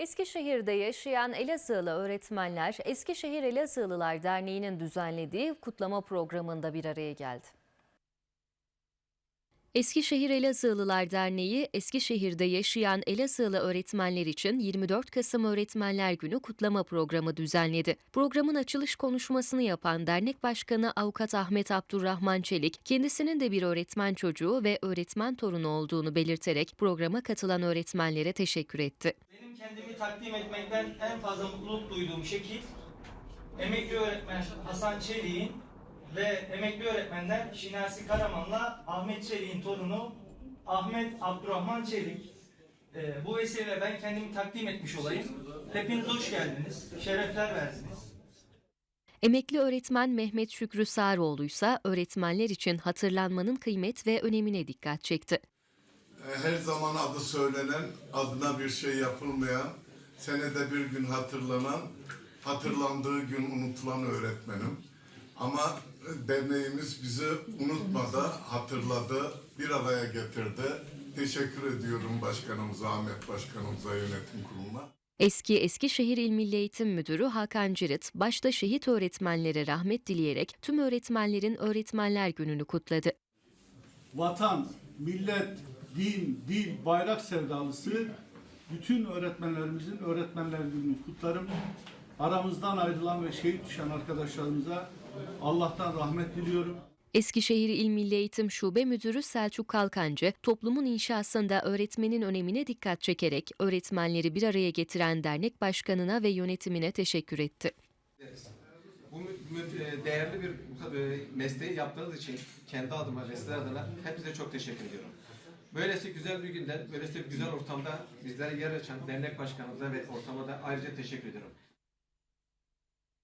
Eskişehir'de yaşayan Elazığlı öğretmenler Eskişehir Elazığlılar Derneği'nin düzenlediği kutlama programında bir araya geldi. Eskişehir Elazığlılar Derneği, Eskişehir'de yaşayan Elazığlı öğretmenler için 24 Kasım Öğretmenler Günü kutlama programı düzenledi. Programın açılış konuşmasını yapan dernek başkanı Avukat Ahmet Abdurrahman Çelik, kendisinin de bir öğretmen çocuğu ve öğretmen torunu olduğunu belirterek programa katılan öğretmenlere teşekkür etti. Benim kendimi takdim etmekten en fazla mutluluk duyduğum şekil emekli öğretmen Hasan Çelik'in ve emekli öğretmenler Şinasi Karaman'la Ahmet Çelik'in torunu Ahmet Abdurrahman Çelik. Ee, bu vesileyle ben kendimi takdim etmiş olayım. Hepiniz hoş geldiniz. Şerefler verdiniz. Emekli öğretmen Mehmet Şükrü Sağroğlu ise öğretmenler için hatırlanmanın kıymet ve önemine dikkat çekti. her zaman adı söylenen, adına bir şey yapılmayan, senede bir gün hatırlanan, hatırlandığı gün unutulan öğretmenim. Ama derneğimiz bizi unutmadı, hatırladı, bir araya getirdi. Teşekkür ediyorum başkanımıza, Ahmet Başkanımıza, yönetim kuruluna. Eski Eskişehir İl Milli Eğitim Müdürü Hakan Cirit, başta şehit öğretmenlere rahmet dileyerek tüm öğretmenlerin Öğretmenler Günü'nü kutladı. vatan, millet, din, dil, bayrak sevdalısı bütün öğretmenlerimizin öğretmenler gününü kutlarım. Aramızdan ayrılan ve şehit düşen arkadaşlarımıza Allah'tan rahmet diliyorum. Eskişehir İl Milli Eğitim Şube Müdürü Selçuk Kalkancı, toplumun inşasında öğretmenin önemine dikkat çekerek öğretmenleri bir araya getiren dernek başkanına ve yönetimine teşekkür etti. Bu e, değerli bir e, mesleği yaptığınız için kendi adıma, mesleği adına hepinize çok teşekkür ediyorum. Böylesi güzel bir günde, böylesi bir güzel ortamda bizlere yer açan dernek başkanımıza ve ortama da ayrıca teşekkür ediyorum.